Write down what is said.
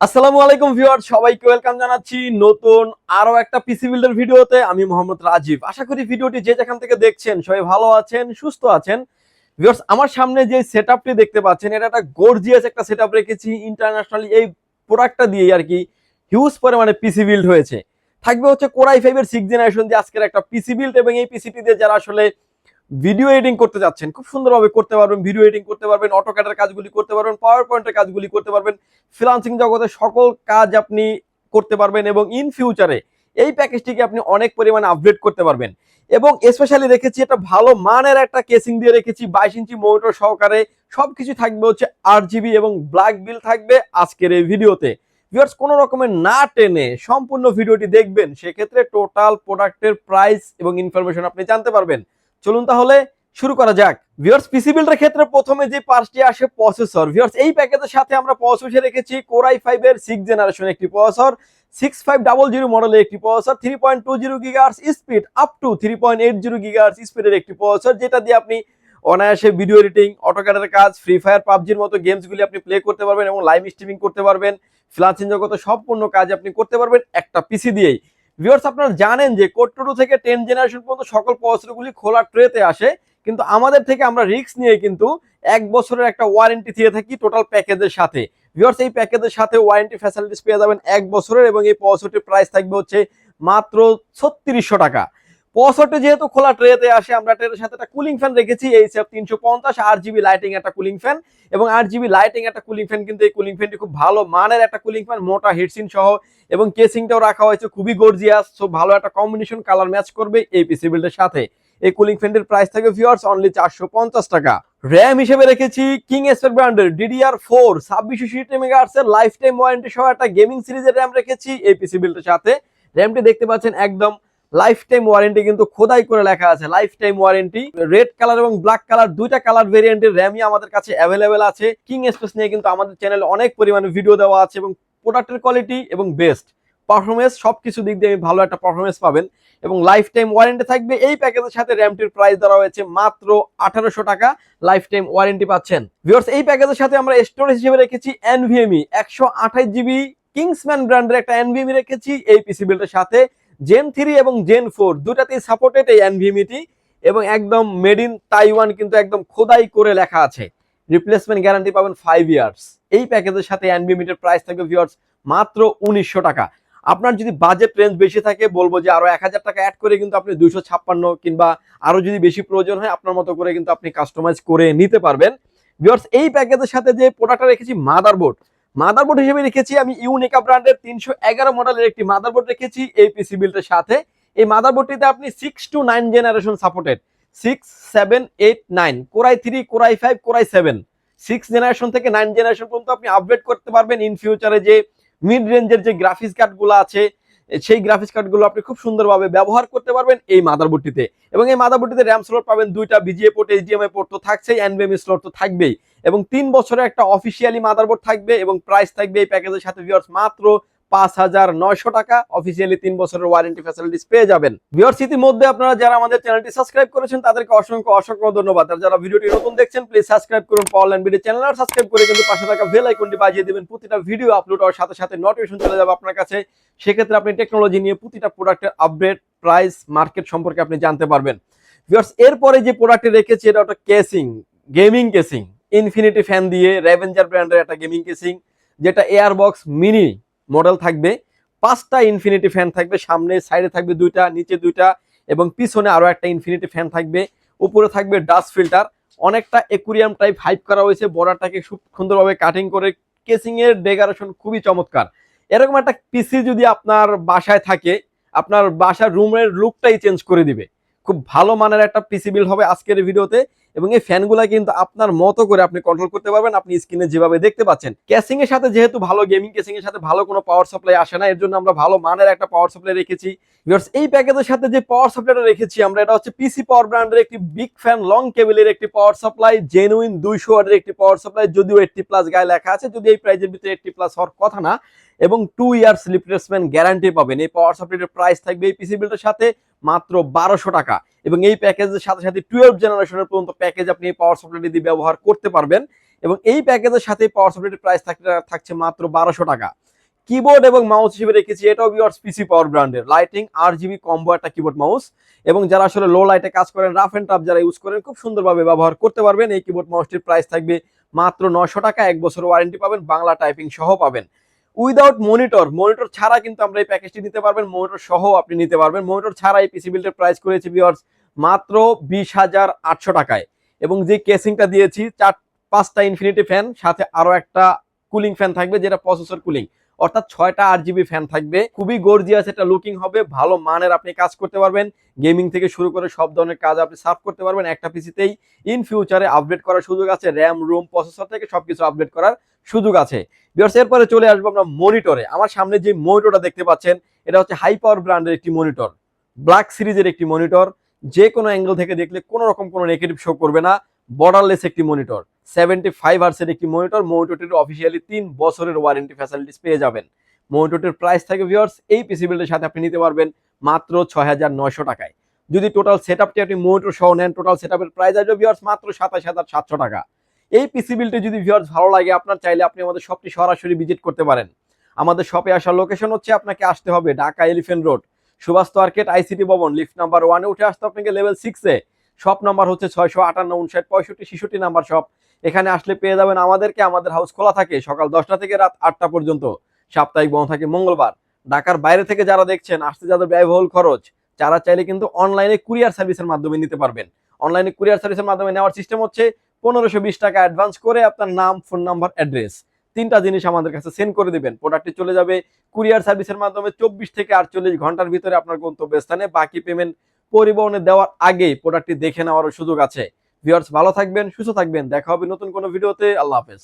আসসালামু আলাইকুম ভিউয়ার সবাইকে ওয়েলকাম জানাচ্ছি নতুন আরও একটা পিসি বিল্ডার ভিডিওতে। আমি মোহাম্মদ রাজীব। আশা করি ভিডিওটি যে যেখান থেকে দেখছেন সবাই ভালো আছেন, সুস্থ আছেন। ভিউয়ার্স, আমার সামনে যে সেটআপটি দেখতে পাচ্ছেন, এটা একটা গর্জিয়াস একটা সেটআপ রেখেছি। ইন্টারন্যাশনালি এই প্রোডাক্টটা দিয়ে আর কি হিউজ পরিমাণে পিসি বিল্ড হয়েছে। থাকবে হচ্ছে কোরাই ফাইভের সিক্স জেনারেশন দিয়ে আজকের একটা পিসি বিল্ড এবং এই পিসিটি দিয়ে যারা আসলে ভিডিও এডিটিং করতে যাচ্ছেন, খুব সুন্দরভাবে করতে পারবেন ভিডিও এডিটিং করতে পারবেন অটোক্যাডের কাজগুলি করতে পারবেন পাওয়ার পয়েন্টের কাজগুলি করতে পারবেন ফ্রিলান্সিং জগতে সকল কাজ আপনি করতে পারবেন এবং ইন ফিউচারে এই প্যাকেজটিকে আপনি অনেক পরিমাণে আপগ্রেড করতে পারবেন। এবং স্পেশালি রেখেছি একটা ভালো মানের একটা কেসিং দিয়ে রেখেছি, বাইশ ইঞ্চি মনিটর সহকারে, সবকিছু থাকবে হচ্ছে আট জিবি এবং ব্ল্যাক বিল থাকবে আজকের এই ভিডিওতে ভিউয়ার্স কোনো রকমের না টেনে সম্পূর্ণ ভিডিওটি দেখবেন, সেক্ষেত্রে টোটাল প্রোডাক্টের প্রাইস এবং ইনফরমেশন আপনি জানতে পারবেন। চলুন তাহলে শুরু করা যাক। ভিউয়ার্স পিসি বিল্ডের ক্ষেত্রে প্রথমে যে পার্টটি আসে প্রসেসর ভিউয়ার্স এই প্যাকেজের সাথে আমরা প্রসেসর রেখেছি কোরাই ফাইভ এর সিক্স জেনারেশন একটি processor six five double zero মডেলের একটি processor three point two zero gigahertz speed up to three point eight zero gigahertz স্পিডের একটি প্রসেসর যেটা দিয়ে আপনি অনায়াসে ভিডিও এডিটিং অটোক্যাডের কাজ ফ্রি ফায়ার পাবজির মতো গেমসগুলি আপনি প্লে করতে পারবেন এবং লাইভ স্ট্রিমিং করতে পারবেন। ফ্রিলান্সিং জগতে সম্পূর্ণ কাজ আপনি করতে পারবেন একটা পিসি দিয়েই। ভিউয়ার্স আপনারা জানেন যে কোড টু থেকে টেন জেনারেশন পর্যন্ত সকল প্রসেসরগুলি খোলা ট্রেতে আসে, কিন্তু আমাদের থেকে আমরা রিস্ক নিয়ে কিন্তু এক বছরের একটা ওয়ারেন্টি দিয়ে থাকি টোটাল প্যাকেজের সাথে। ভিউয়ার্স এই প্যাকেজের সাথে ওয়ারেন্টি ফ্যাসিলিটিস পেয়ে যাবেন এক বছরের এবং এই পঁয়ষট্টির প্রাইস থাকবে হচ্ছে মাত্র ছত্রিশশো টাকা। পঁয়ষট্টি যেহেতু খোলা ট্রেতে আসে, আমরা ট্রের সাথে একটা কুলিং ফ্যান রেখেছি এইচএফ তিনশো পঞ্চাশ আট জিবি লাইটিং একটা কুলিং ফ্যান এবং আট জিবি লাইটিং একটা কুলিং ফ্যান কিন্তু এই কুলিং ফ্যানটি খুব ভালো মানের একটা কুলিং ফ্যান মোটা হিটসিন সহ এবং কেসিংটাও রাখা হয়েছে, খুবই গর্জিয়াস সো ভালো একটা কম্বিনেশন কালার ম্যাচ করবে এই পিসি বিল্ডের সাথে। এই কুলিং ফ্যানটির প্রাইস থাকে ভিউয়ার্স অনলি চারশো পঞ্চাশ টাকা। র্যাম হিসেবে রেখেছি কিং এসপের ব্র্যান্ডের ডিডিআর ফোর ছাব্বিশশো সিটি মেগাহার্সের লাইফ টাইম ওয়ারেন্টি সহ একটা গেমিং সিরিজের র্যাম রেখেছি এই পিসি বিল্ডের সাথে। র্যামটি দেখতে পাচ্ছেন একদম লাইফ টাইম ওয়ারেন্টি কিন্তু খোদাই করে লেখা আছে। Lifetime warranty red colour এবং ব্ল্যাক কালার দুইটা কালার ভেরিয়েন্টের র্যামই আমাদের কাছে অ্যাভেলেবেল আছে। কিং স্পেস নিয়ে কিন্তু আমাদের চ্যানেলে অনেক পরিমাণে ভিডিও দেওয়া আছে এবং প্রোডাক্টের কোয়ালিটি এবং বেস্ট পারফরমেন্স সবকিছু দিক দিয়ে ভালো একটা পারফরমেন্স পাবেন। এবং লাইফ টাইম ওয়ারেন্টি থাকবে এই প্যাকেজের সাথে। র্যামটির প্রাইস ধরা হয়েছে মাত্র আঠারোশো টাকা। লাইফ টাইম ওয়ারেন্টি পাচ্ছেন। ভিউয়ার্স এই প্যাকেজের সাথে আমরা স্টোরেজ হিসেবে রেখেছি এনভিএমই একশো আঠাশ জিবি কিংসম্যান ব্র্যান্ডের একটা এনভিএমই রেখেছি এই পিসি বিল্ডের সাথে। জেন থ্রি এবং জেন ফোর দুটাতেই সাপোর্টেড এই এনভিএমইটি এবং একদম মেড ইন তাইওয়ান কিন্তু একদম খোদাই করে লেখা আছে। রিপ্লেসমেন্ট গ্যারান্টি পাবেন ফাইভ ইয়ার্স এই প্যাকেজের সাথে এনভিএমইটির প্রাইস থাকবে ভিউয়ার্স মাত্র উনিশশো টাকা। আপনার যদি বাজেট রেঞ্জ বেশি থাকে, বলব যে আরও এক হাজার টাকা অ্যাড করে কিন্তু আপনি দুইশো ছাপ্পান্ন কিংবা আরও যদি বেশি প্রয়োজন হয়, আপনার মতো করে কিন্তু আপনি কাস্টমাইজ করে নিতে পারবেন। ভিউয়ার্স এই প্যাকেজের সাথে যে প্রোডাক্টটা রেখেছি মাদারবোর্ড মাদারবোর্ড হিসেবে রেখেছি আমি ইউনিকা ব্র্যান্ডের তিনশো এগারো মডেলের একটি মাদারবোর্ড রেখেছি এই পিসি বিলটার সাথে। এই মাদারবোর্ডটিতে আপনি six to nine generation supported six seven eight nine core i three core i five core i seven six generation থেকে নাইন জেনারেশন পর্যন্ত আপনি আপডেট করতে পারবেন। ইন ফিউচারে যে মিড রেঞ্জের যে গ্রাফিক্স কার্ডগুলো আছে সেই গ্রাফিক্স কার্ডগুলো আপনি খুব সুন্দরভাবে ব্যবহার করতে পারবেন এই মাদারবোর্ডটিতে। এবং এই মাদারবোর্ডটিতে র্যাম স্লট পাবেন দুইটা বিজিএ পোর্ট এইচডিএমআই পোর্ট তো থাকছেই এনবিএমই স্লট তো থাকবেই। এবং তিন বছরের একটা অফিসিয়ালি মাদারবোর্ড থাকবে এবং প্রাইস থাকবে এই প্যাকেজের সাথে ভিউয়ার্স মাত্র পাঁচ হাজার নয়শো টাকা অফিসিয়ালি তিন বছরের ওয়ারেন্টি ফ্যাসিলিটিস পেয়ে যাবেন। ভিউয়ার্স ইতিমধ্যে আপনারা যারা আমাদের চ্যানেলটি সাবস্ক্রাইব করেছেন, তাদেরকে অসংখ্য অসংখ্য ধন্যবাদ। আর যারা ভিডিওটি নতুন দেখছেন প্লিজ সাবস্ক্রাইব করুন। পাওয়ার ভিডিও চ্যানেল আর সাবস্ক্রাইব করে কিন্তু পাশে থাকা বেল আইকনটি বাজিয়ে দিবেন। প্রতিটা ভিডিও আপলোড হওয়ার সাথে সাথে নোটিফিকেশন চলে যাবে আপনার কাছে। সেক্ষেত্রে আপনি টেকনোলজি নিয়ে প্রতিটা প্রোডাক্টের আপডেট প্রাইস মার্কেট সম্পর্কে আপনি জানতে পারবেন। ভিউয়ার্স এরপরে যে প্রোডাক্টটি রেখেছি, এটা একটা casing gaming casing infinity fan দিয়ে রেভেঞ্জার ব্র্যান্ডের একটা গেমিং কেসিং যেটা এয়ারবক্স মিনি মডেল থাকবে। পাঁচটা ইনফিনিটি ফ্যান থাকবে, সামনে, সাইডে থাকবে দুইটা, নিচে দুইটা এবং পিছনে আরও একটা ইনফিনিটি ফ্যান থাকবে। উপরে থাকবে ডাস্ট ফিল্টার অনেকটা একুরিয়াম টাইপ হাইপ করা হয়েছে বর্ডারটাকে খুব সুন্দরভাবে কাটিং করে কেসিংয়ের ডেকোরেশন খুবই চমৎকার। এরকম একটা পিসি যদি আপনার বাসায় থাকে, আপনার বাসার রুমের লুকটাই চেঞ্জ করে দিবে। খুব ভালো মানের একটা পিসি বিল্ড হবে আজকের ভিডিওতে এবং এই ফ্যানগুলো কিন্তু আপনার মতো করে আপনি কন্ট্রোল করতে পারবেন। আপনি স্ক্রিনে যেভাবে দেখতে পাচ্ছেন। ক্যাসিং এর সাথে যেহেতু ভালো গেমিং ক্যাসিং এর সাথে ভালো কোনো পাওয়ার সাপ্লাই আসে না, এর জন্য আমরা ভালো মানের একটা পাওয়ার সাপ্লাই রেখেছি। এই প্যাকেজের সাথে যে পাওয়ার সাপ্লাইটা রেখেছি আমরা, এটা হচ্ছে পিসি পাওয়ার ব্র্যান্ডের একটি বিগ ফ্যান লং কেবলের একটি পাওয়ার সাপ্লাই জেনুইন দুইশো ওয়াটের একটি পাওয়ার সাপ্লাই যদিও এইটটি প্লাস গায়ে লেখা আছে, যদি এই প্রাইজের ভিতরে এইটটি প্লাস হওয়ার কথা না। এবং টু ইয়ার্স রিপ্লেসমেন্ট গ্যারান্টি পাবেন। এই পাওয়ার সাপ্লাইটের প্রাইস থাকবে এই পিসি বিলটার সাথে। মাত্র বারোশো টাকা। এবং এই প্যাকেজের সাথে সাথে টুয়েলভ জেনারেশনের পর্যন্ত প্যাকেজ আপনি এই পাওয়ার সাপ্লাইটি দিয়ে ব্যবহার করতে পারবেন। এবং এই প্যাকেজের সাথে পাওয়ার সাপ্লাইটির প্রাইস থাকছে মাত্র বারোশো টাকা। কিবোর্ড এবং মাউস হিসেবে রেখেছি, এটাও বিয়ার্স পিসি পাওয়ার ব্র্যান্ডের লাইটিং আর জিবি কম্বো একটা কিবোর্ড মাউস এবং যারা আসলে লো লাইটে কাজ করেন রাফ এন্ড টাফ যারা ইউজ করেন, খুব সুন্দরভাবে ব্যবহার করতে পারবেন। এই কিবোর্ড মাউসটির প্রাইস থাকবে মাত্র নশো টাকা। এক বছর ওয়ারেন্টি পাবেন, বাংলা টাইপিং সহ পাবেন। উইদাউট মনিটর মনিটর ছাড়া কিন্তু আমরা এই প্যাকেজটি নিতে পারবেন, মনিটর সহ আপনি নিতে পারবেন। মনিটর ছাড়া এই পিসি বিল্ডের প্রাইস করেছি বিয়ার্স মাত্র বিশ হাজার আটশো টাকায়। এবং যে কেসিংটা দিয়েছি, চার, পাঁচটা ইনফিনিটি ফ্যান সাথে আরও একটা কুলিং ফ্যান থাকবে, যেটা প্রসেসর কুলিং অর্থাৎ ছয়টা আট জিবি ফ্যান থাকবে। খুবই গর্জিয়াস এটা লুকিং হবে, ভালো মানের আপনি কাজ করতে পারবেন। গেমিং থেকে শুরু করে সব ধরনের কাজ আপনি সার্ভ করতে পারবেন একটা পিসিতেই ইন ফিউচারে আপডেট করার সুযোগ আছে র্যাম রুম প্রসেসর থেকে সবকিছু আপডেট করার সুযোগ আছে। বিয়ার্স এরপরে চলে আসব আমরা মনিটরে আমার সামনে যে মনিটরটা দেখতে পাচ্ছেন, এটা হচ্ছে হাই পাওয়ার ব্র্যান্ডের একটি মনিটর ব্ল্যাক সিরিজের একটি মনিটর যে কোনো অ্যাঙ্গেল থেকে দেখলে কোনো রকম কোনো নেগেটিভ শো করবে না। বর্ডারলেস একটি মনিটর সেভেন্টি ফাইভ আর্সের একটি মনিটর মনিটরটির অফিসিয়ালি তিন বছরের ওয়ারেন্টি ফ্যাসিলিটিস পেয়ে যাবেন। মনিটরটির প্রাইস থাকে ভিউয়ার্স এই পিসি বিল্ডের সাথে আপনি নিতে পারবেন মাত্র ছয় হাজার নয়শো টাকায়। যদি টোটাল সেট আপটি আপনি মনিটর সহ নেন টোটাল সেট আপের প্রাইস আসবে ভিউয়ার্স মাত্র সাতাশ হাজার সাতশো টাকা। এই পিসি বিলটি যদি ভিউয়ার্স ভালো লাগে, আপনার চাইলে আপনি আমাদের শপটি সরাসরি ভিজিট করতে পারেন। আমাদের শপে আসার লোকেশন হচ্ছে আপনাকে আসতে হবে Dhaka elephant road, Subhash market ICT ভবন লিফট নাম্বার ওয়ানে উঠে আসতে আপনাকে লেভেল সিক্সে শপ নাম্বার হচ্ছে ছয়শো আটান্ন, উনষাট, পঁয়ষট্টি, ছেষট্টি নাম্বার শপ। এখানে আসলে পেয়ে যাবেন আমাদেরকে, আমাদের হাউস খোলা থাকে সকাল দশটা থেকে রাত আটটা পর্যন্ত। সাপ্তাহিক বন্ধ থাকে মঙ্গলবার। ঢাকার বাইরে থেকে যারা দেখছেন, আসতে যাদের ব্যয়বহুল খরচ যারা চাইলে কিন্তু অনলাইনে কুরিয়ার সার্ভিসের মাধ্যমে নিতে পারবেন। অনলাইনে কুরিয়ার সার্ভিসের মাধ্যমে নেওয়ার সিস্টেম হচ্ছে পনেরোশো বিশ টাকা অ্যাডভান্স করে আপনার নাম ফোন নাম্বার অ্যাড্রেস তিনটা জিনিস আমাদের কাছে সেন্ড করে দিবেন। প্রোডাক্টটি চলে যাবে কুরিয়ার সার্ভিসের মাধ্যমে চব্বিশ থেকে আটচল্লিশ ঘণ্টার ভিতরে আপনার গন্তব্যস্থানে। বাকি পেমেন্ট পরিবহনে দেওয়ার আগেই প্রোডাক্টটি দেখে নেওয়ারও সুযোগ আছে। ভিউয়ার্স ভালো থাকবেন, সুস্থ থাকবেন। দেখা হবে নতুন কোনো ভিডিওতে আল্লাহ হাফেজ।